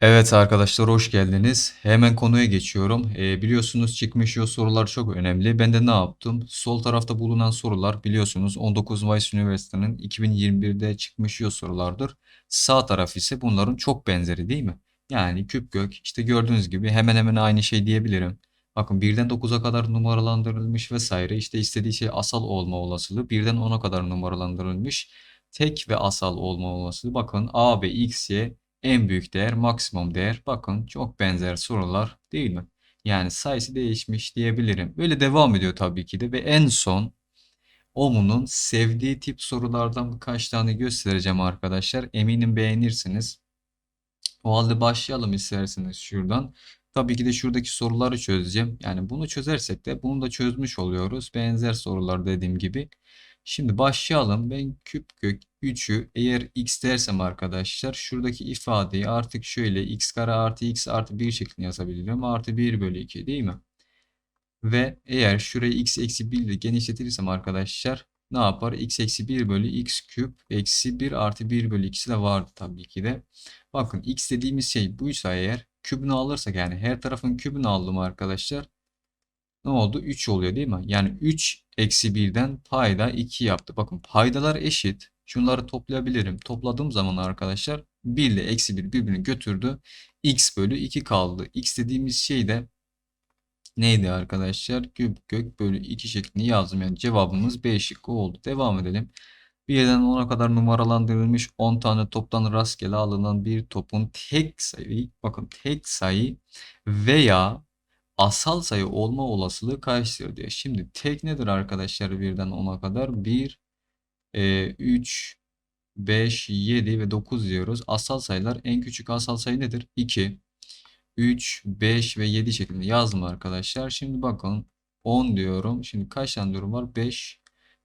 Evet arkadaşlar hoş geldiniz. Hemen konuya geçiyorum. Ee, biliyorsunuz çıkmış yol sorular çok önemli. Ben de ne yaptım? Sol tarafta bulunan sorular biliyorsunuz 19 Mayıs Üniversitesi'nin 2021'de çıkmış yol sorulardır. Sağ taraf ise bunların çok benzeri değil mi? Yani küp gök işte gördüğünüz gibi hemen hemen aynı şey diyebilirim. Bakın birden 9'a kadar numaralandırılmış vesaire. İşte istediği şey asal olma olasılığı birden 10'a kadar numaralandırılmış. Tek ve asal olma olasılığı. Bakın A ve X, Y en büyük değer, maksimum değer. Bakın çok benzer sorular değil mi? Yani sayısı değişmiş diyebilirim. Böyle devam ediyor tabii ki de ve en son Omu'nun sevdiği tip sorulardan birkaç tane göstereceğim arkadaşlar. Eminim beğenirsiniz. O halde başlayalım isterseniz şuradan. Tabii ki de şuradaki soruları çözeceğim. Yani bunu çözersek de bunu da çözmüş oluyoruz. Benzer sorular dediğim gibi. Şimdi başlayalım. Ben küp kök 3'ü eğer x dersem arkadaşlar şuradaki ifadeyi artık şöyle x kare artı x artı 1 şeklinde yazabilirim. Artı 1 bölü 2 değil mi? Ve eğer şurayı x eksi 1 ile genişletirsem arkadaşlar ne yapar? x eksi 1 bölü x küp eksi 1 artı 1 bölü 2'si de vardı tabii ki de. Bakın x dediğimiz şey buysa eğer kübünü alırsak yani her tarafın kübünü aldım arkadaşlar. Ne oldu? 3 oluyor değil mi? Yani 3 eksi 1'den payda 2 yaptı. Bakın paydalar eşit. Şunları toplayabilirim. Topladığım zaman arkadaşlar 1 ile eksi 1 birbirini götürdü. x bölü 2 kaldı. x dediğimiz şey de neydi arkadaşlar? Küp kök bölü 2 şeklinde yazdım. Yani cevabımız B şıkkı oldu. Devam edelim. 1'den 10'a kadar numaralandırılmış 10 tane toptan rastgele alınan bir topun tek sayı, bakın tek sayı veya asal sayı olma olasılığı kaçtır diyor. Şimdi tek nedir arkadaşlar birden 10'a kadar? 1, 3, 5, 7 ve 9 diyoruz. Asal sayılar en küçük asal sayı nedir? 2, 3, 5 ve 7 şeklinde yazdım arkadaşlar. Şimdi bakın 10 diyorum. Şimdi kaç tane durum var? 5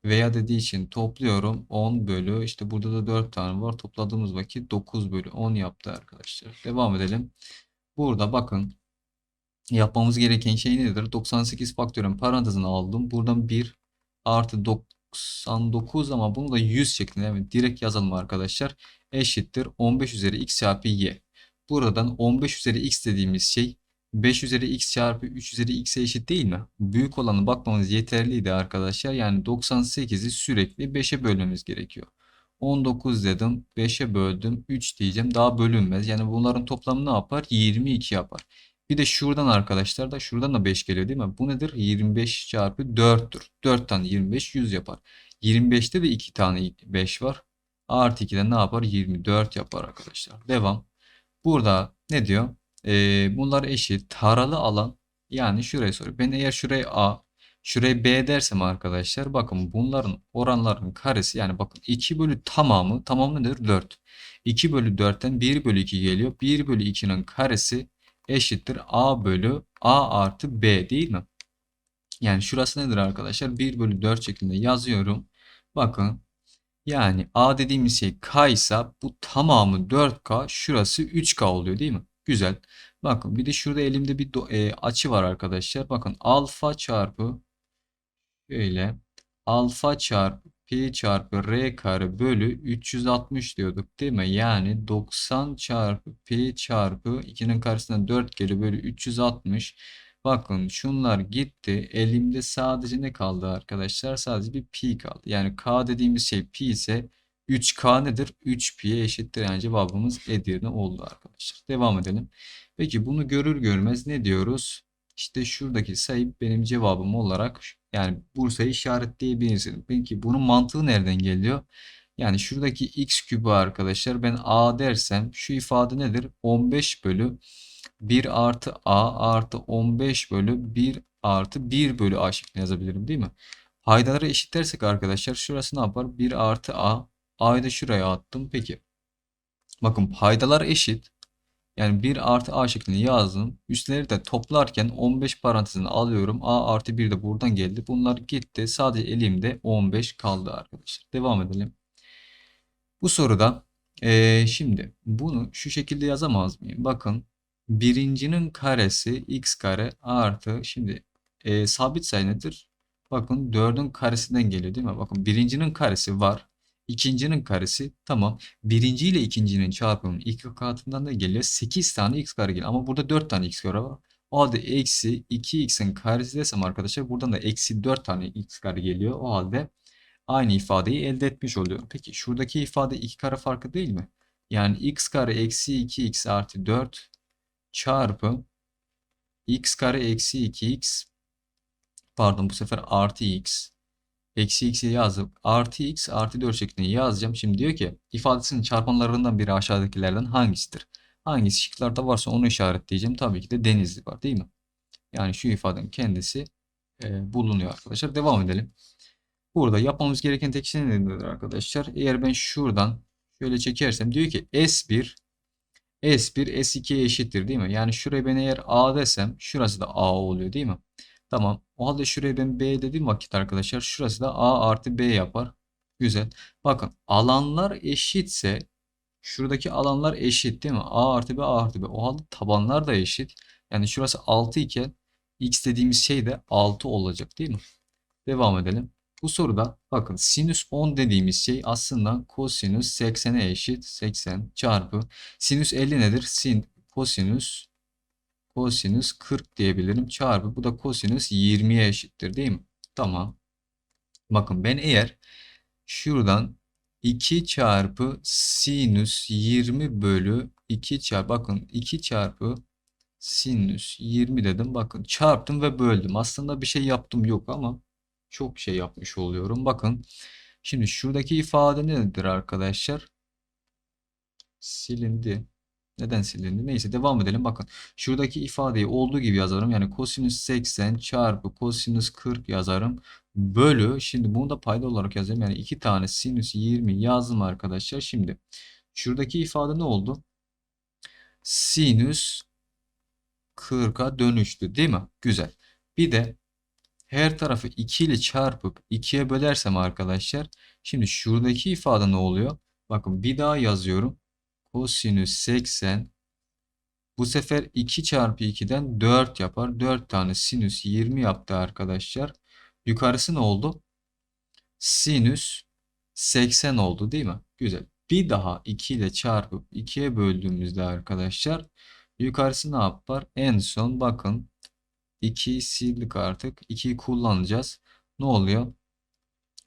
veya dediği için topluyorum. 10 bölü işte burada da 4 tane var. Topladığımız vakit 9 bölü 10 yaptı arkadaşlar. Devam edelim. Burada bakın yapmamız gereken şey nedir? 98 faktörün parantezine aldım. Buradan 1 artı 99 ama bunu da 100 şeklinde yani direkt yazalım arkadaşlar. Eşittir 15 üzeri x çarpı y. Buradan 15 üzeri x dediğimiz şey 5 üzeri x çarpı 3 üzeri x'e eşit değil mi? Büyük olanı bakmamız yeterliydi arkadaşlar. Yani 98'i sürekli 5'e bölmemiz gerekiyor. 19 dedim 5'e böldüm 3 diyeceğim daha bölünmez. Yani bunların toplamı ne yapar? 22 yapar. Bir de şuradan arkadaşlar da şuradan da 5 geliyor değil mi? Bu nedir? 25 çarpı 4'tür. 4 tane 25 100 yapar. 25'te de 2 tane 5 var. Artı 2'de ne yapar? 24 yapar arkadaşlar. Devam. Burada ne diyor? Ee, bunlar eşit. Taralı alan yani şurayı soruyor. Ben eğer şurayı A, şurayı B dersem arkadaşlar bakın bunların oranların karesi yani bakın 2 bölü tamamı tamamı nedir? 4. 2 bölü 4'ten 1 bölü 2 geliyor. 1 bölü 2'nin karesi eşittir A bölü A artı B değil mi? Yani şurası nedir arkadaşlar? 1 bölü 4 şeklinde yazıyorum. Bakın yani A dediğimiz şey K ise bu tamamı 4K şurası 3K oluyor değil mi? Güzel. Bakın bir de şurada elimde bir e, açı var arkadaşlar. Bakın alfa çarpı şöyle alfa çarpı pi çarpı r kare bölü 360 diyorduk değil mi? Yani 90 çarpı pi çarpı 2'nin karşısına 4 geliyor bölü 360. Bakın şunlar gitti. Elimde sadece ne kaldı arkadaşlar? Sadece bir pi kaldı. Yani k dediğimiz şey pi ise 3k nedir? 3 pi'ye eşittir. Yani cevabımız Edirne oldu arkadaşlar. Devam edelim. Peki bunu görür görmez ne diyoruz? İşte şuradaki sayı benim cevabım olarak yani Bursa'yı işaretleyebilirsin. Peki bunun mantığı nereden geliyor? Yani şuradaki x kübü arkadaşlar ben a dersem şu ifade nedir? 15 bölü 1 artı a artı 15 bölü 1 artı 1 bölü a şeklinde yazabilirim değil mi? Paydaları eşitlersek arkadaşlar şurası ne yapar? 1 artı a. a'yı da şuraya attım. Peki. Bakın paydalar eşit. Yani 1 artı a şeklinde yazdım. Üstleri de toplarken 15 parantezini alıyorum. a artı 1 de buradan geldi. Bunlar gitti. Sadece elimde 15 kaldı arkadaşlar. Devam edelim. Bu soruda eee, şimdi bunu şu şekilde yazamaz mıyım? Bakın birincinin karesi x kare artı şimdi eee, sabit sayı nedir? Bakın 4'ün karesinden geliyor değil mi? Bakın birincinin karesi var. İkincinin karesi tamam. Birinci ile ikincinin çarpımının iki katından da geliyor. 8 tane x kare geliyor. Ama burada 4 tane x kare var. O halde eksi 2x'in karesi desem arkadaşlar buradan da eksi 4 tane x kare geliyor. O halde aynı ifadeyi elde etmiş oluyorum. Peki şuradaki ifade iki kare farkı değil mi? Yani x kare eksi 2x artı 4 çarpı x kare eksi 2x pardon bu sefer artı x eksi x'i yazıp artı x artı 4 şeklinde yazacağım. Şimdi diyor ki ifadesinin çarpanlarından biri aşağıdakilerden hangisidir? Hangisi şıklarda varsa onu işaretleyeceğim. Tabii ki de denizli var değil mi? Yani şu ifadenin kendisi e, bulunuyor arkadaşlar. Devam edelim. Burada yapmamız gereken tek şey nedir arkadaşlar? Eğer ben şuradan şöyle çekersem diyor ki S1 S1 S2'ye eşittir değil mi? Yani şuraya ben eğer A desem şurası da A oluyor değil mi? Tamam. O halde şuraya ben B dediğim vakit arkadaşlar şurası da A artı B yapar. Güzel. Bakın alanlar eşitse şuradaki alanlar eşit değil mi? A artı B A artı B. O halde tabanlar da eşit. Yani şurası 6 iken x dediğimiz şey de 6 olacak değil mi? Devam edelim. Bu soruda bakın sinüs 10 dediğimiz şey aslında kosinüs 80'e eşit. 80 çarpı sinüs 50 nedir? Sin kosinüs kosinüs 40 diyebilirim. Çarpı bu da kosinüs 20'ye eşittir değil mi? Tamam. Bakın ben eğer şuradan 2 çarpı sinüs 20 bölü 2 çarpı bakın 2 çarpı sinüs 20 dedim. Bakın çarptım ve böldüm. Aslında bir şey yaptım yok ama çok şey yapmış oluyorum. Bakın şimdi şuradaki ifade nedir arkadaşlar? Silindi. Neden silindi? Neyse devam edelim. Bakın şuradaki ifadeyi olduğu gibi yazarım. Yani kosinüs 80 çarpı kosinüs 40 yazarım. Bölü şimdi bunu da payda olarak yazayım. Yani iki tane sinüs 20 yazdım arkadaşlar. Şimdi şuradaki ifade ne oldu? Sinüs 40'a dönüştü değil mi? Güzel. Bir de her tarafı 2 ile çarpıp 2'ye bölersem arkadaşlar. Şimdi şuradaki ifade ne oluyor? Bakın bir daha yazıyorum. Kosinüs 80 bu sefer 2 çarpı 2'den 4 yapar. 4 tane sinüs 20 yaptı arkadaşlar. Yukarısı ne oldu? Sinüs 80 oldu değil mi? Güzel. Bir daha 2 ile çarpıp 2'ye böldüğümüzde arkadaşlar yukarısı ne yapar? En son bakın 2'yi sildik artık. 2'yi kullanacağız. Ne oluyor?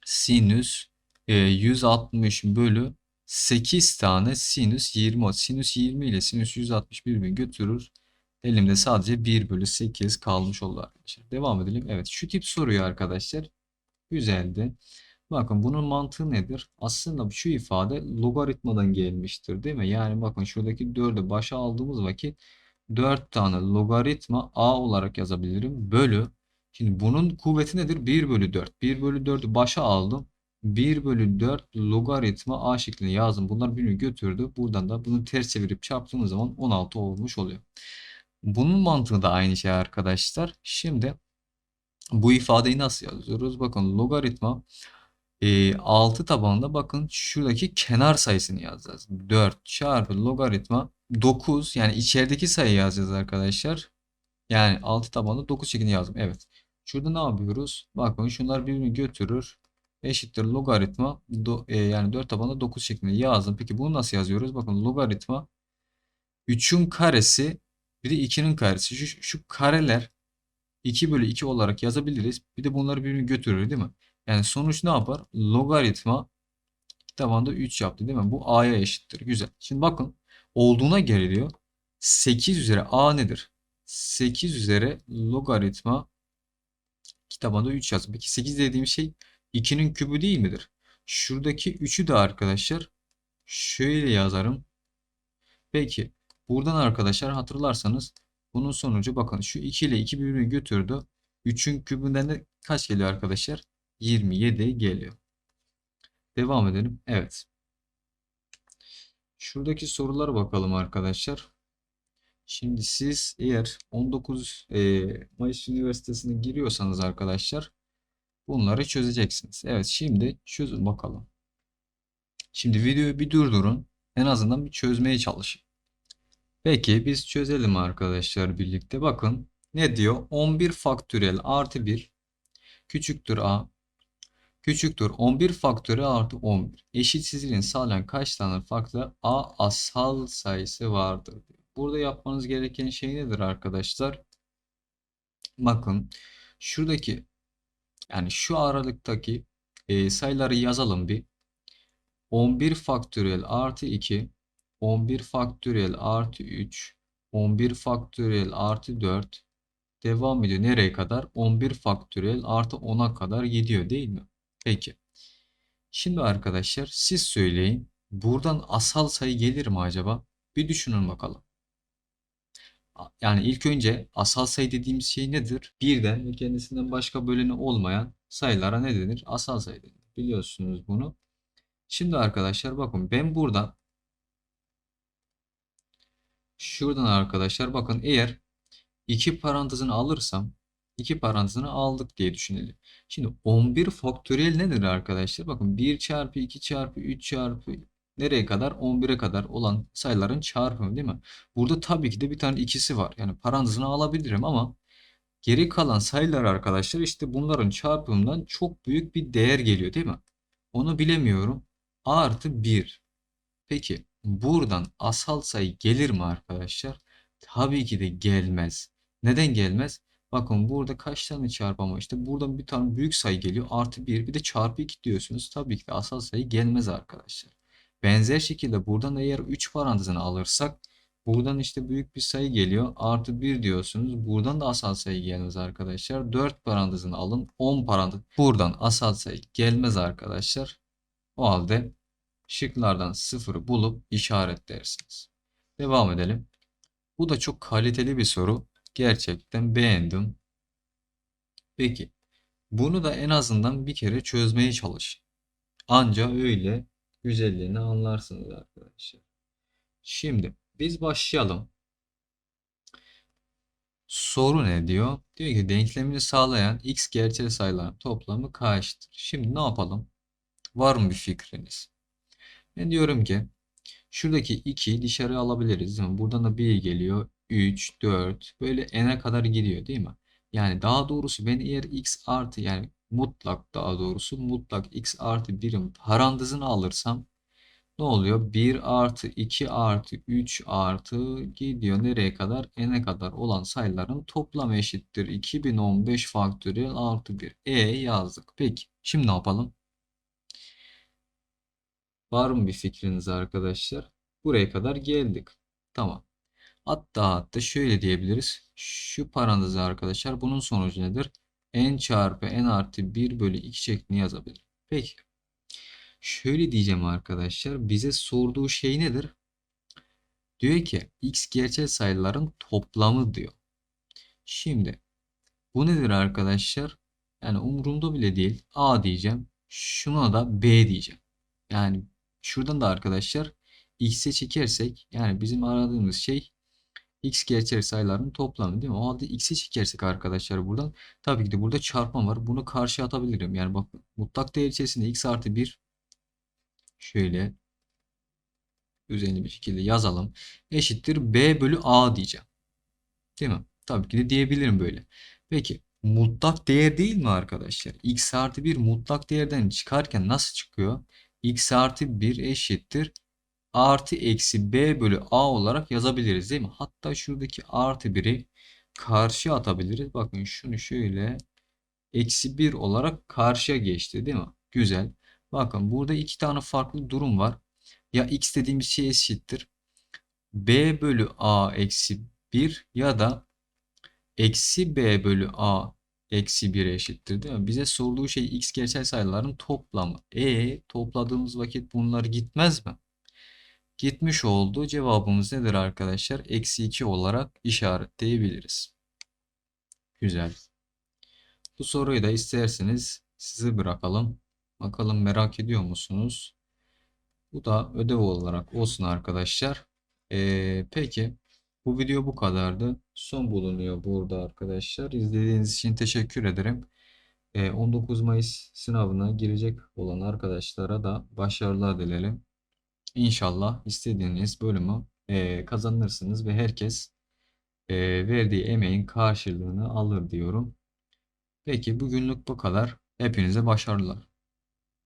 Sinüs e, 160 bölü 8 tane sinüs 20. Sinüs 20 ile sinüs 161'i götürür. Elimde sadece 1 bölü 8 kalmış oldu arkadaşlar. Devam edelim. Evet şu tip soruyu arkadaşlar. Güzeldi. Bakın bunun mantığı nedir? Aslında şu ifade logaritmadan gelmiştir değil mi? Yani bakın şuradaki 4'ü başa aldığımız vakit 4 tane logaritma a olarak yazabilirim. Bölü. Şimdi bunun kuvveti nedir? 1 bölü 4. 1 bölü 4'ü başa aldım. 1 bölü 4 logaritma a şeklinde yazdım. Bunlar birbirini götürdü. Buradan da bunu ters çevirip çarptığımız zaman 16 olmuş oluyor. Bunun mantığı da aynı şey arkadaşlar. Şimdi bu ifadeyi nasıl yazıyoruz? Bakın logaritma e, 6 tabanında bakın şuradaki kenar sayısını yazacağız. 4 çarpı logaritma 9 yani içerideki sayı yazacağız arkadaşlar. Yani 6 tabanında 9 şeklinde yazdım. Evet. Şurada ne yapıyoruz? Bakın şunlar birbirini götürür. Eşittir logaritma do, e, yani 4 tabanında 9 şeklinde yazdım. Peki bunu nasıl yazıyoruz? Bakın logaritma 3'ün karesi bir de 2'nin karesi. Şu, şu kareler 2 bölü 2 olarak yazabiliriz. Bir de bunları birbirini götürür değil mi? Yani sonuç ne yapar? Logaritma tabanda 3 yaptı değil mi? Bu a'ya eşittir. Güzel. Şimdi bakın olduğuna geliyor. 8 üzeri a nedir? 8 üzeri logaritma kitabında 3 yazdım. Peki 8 dediğim şey 2'nin kübü değil midir? Şuradaki 3'ü de arkadaşlar şöyle yazarım. Peki buradan arkadaşlar hatırlarsanız bunun sonucu bakın şu 2 ile 2 birbirini götürdü. 3'ün kübünden de kaç geliyor arkadaşlar? 27 geliyor. Devam edelim. Evet. Şuradaki sorulara bakalım arkadaşlar. Şimdi siz eğer 19 e, Mayıs Üniversitesi'ne giriyorsanız arkadaşlar bunları çözeceksiniz. Evet şimdi çözün bakalım. Şimdi videoyu bir durdurun. En azından bir çözmeye çalışın. Peki biz çözelim arkadaşlar birlikte. Bakın ne diyor? 11 faktöriyel artı 1 küçüktür a küçüktür 11 faktöriyel artı 11. Eşitsizliğini sağlayan kaç tane farklı A asal sayısı vardır? Burada yapmanız gereken şey nedir arkadaşlar? Bakın şuradaki yani şu aralıktaki e, sayıları yazalım bir. 11 faktöriyel artı 2, 11 faktöriyel artı 3, 11 faktöriyel artı 4 devam ediyor. Nereye kadar? 11 faktöriyel artı 10'a kadar gidiyor değil mi? Peki. Şimdi arkadaşlar siz söyleyin. Buradan asal sayı gelir mi acaba? Bir düşünün bakalım. Yani ilk önce asal sayı dediğimiz şey nedir? Birden ve kendisinden başka böleni olmayan sayılara ne denir? Asal sayı denir. Biliyorsunuz bunu. Şimdi arkadaşlar bakın ben burada şuradan arkadaşlar bakın eğer iki parantezini alırsam iki parantezini aldık diye düşünelim. Şimdi 11 faktöriyel nedir arkadaşlar? Bakın 1 çarpı 2 çarpı 3 çarpı nereye kadar? 11'e kadar olan sayıların çarpımı değil mi? Burada tabii ki de bir tane ikisi var. Yani parantezini alabilirim ama geri kalan sayılar arkadaşlar işte bunların çarpımından çok büyük bir değer geliyor değil mi? Onu bilemiyorum. A artı 1. Peki buradan asal sayı gelir mi arkadaşlar? Tabii ki de gelmez. Neden gelmez? Bakın burada kaç tane çarpama işte buradan bir tane büyük sayı geliyor artı 1 bir de çarpı 2 diyorsunuz. Tabii ki de asal sayı gelmez arkadaşlar. Benzer şekilde buradan eğer 3 parantezini alırsak buradan işte büyük bir sayı geliyor artı 1 diyorsunuz. Buradan da asal sayı gelmez arkadaşlar. 4 parantezini alın 10 parantez. Buradan asal sayı gelmez arkadaşlar. O halde şıklardan sıfırı bulup işaretlersiniz. Devam edelim. Bu da çok kaliteli bir soru. Gerçekten beğendim. Peki. Bunu da en azından bir kere çözmeye çalışın. Anca öyle güzelliğini anlarsınız arkadaşlar. Şimdi biz başlayalım. Soru ne diyor? Diyor ki denklemini sağlayan x gerçel sayıların toplamı kaçtır? Şimdi ne yapalım? Var mı bir fikriniz? Ben diyorum ki şuradaki 2'yi dışarı alabiliriz. Değil mi? Buradan da 1 geliyor. 3, 4 böyle n'e kadar gidiyor değil mi? Yani daha doğrusu ben eğer x artı yani mutlak daha doğrusu mutlak x artı birim parantezini alırsam ne oluyor? 1 artı 2 artı 3 artı gidiyor nereye kadar? n'e kadar olan sayıların toplamı eşittir. 2015 faktöriyel artı 1. E yazdık. Peki şimdi ne yapalım? Var mı bir fikriniz arkadaşlar? Buraya kadar geldik. Tamam. Hatta hatta şöyle diyebiliriz. Şu parantezi arkadaşlar bunun sonucu nedir? N çarpı n artı 1 bölü 2 şeklinde yazabilirim. Peki. Şöyle diyeceğim arkadaşlar. Bize sorduğu şey nedir? Diyor ki x gerçel sayıların toplamı diyor. Şimdi bu nedir arkadaşlar? Yani umurumda bile değil. A diyeceğim. Şuna da B diyeceğim. Yani şuradan da arkadaşlar x'e çekersek yani bizim aradığımız şey x gerçel sayıların toplamı değil mi? O halde x'i çekersek arkadaşlar buradan tabii ki de burada çarpma var. Bunu karşıya atabilirim. Yani bak mutlak değer içerisinde x artı 1 şöyle düzenli bir şekilde yazalım. Eşittir b bölü a diyeceğim. Değil mi? Tabii ki de diyebilirim böyle. Peki mutlak değer değil mi arkadaşlar? x artı 1 mutlak değerden çıkarken nasıl çıkıyor? x artı 1 eşittir artı eksi b bölü a olarak yazabiliriz değil mi? Hatta şuradaki artı 1'i karşıya atabiliriz. Bakın şunu şöyle eksi 1 olarak karşıya geçti değil mi? Güzel. Bakın burada iki tane farklı durum var. Ya x dediğimiz şey eşittir. b bölü a eksi 1 ya da eksi b bölü a eksi 1 eşittir değil mi? Bize sorduğu şey x gerçel sayıların toplamı. E topladığımız vakit bunlar gitmez mi? Gitmiş oldu. Cevabımız nedir arkadaşlar? Eksi 2 olarak işaretleyebiliriz. Güzel. Bu soruyu da isterseniz size bırakalım. Bakalım merak ediyor musunuz? Bu da ödev olarak olsun arkadaşlar. Ee, peki bu video bu kadardı. Son bulunuyor burada arkadaşlar. İzlediğiniz için teşekkür ederim. Ee, 19 Mayıs sınavına girecek olan arkadaşlara da başarılar dilerim. İnşallah istediğiniz bölümü e, kazanırsınız ve herkes e, verdiği emeğin karşılığını alır diyorum. Peki bugünlük bu kadar. Hepinize başarılar.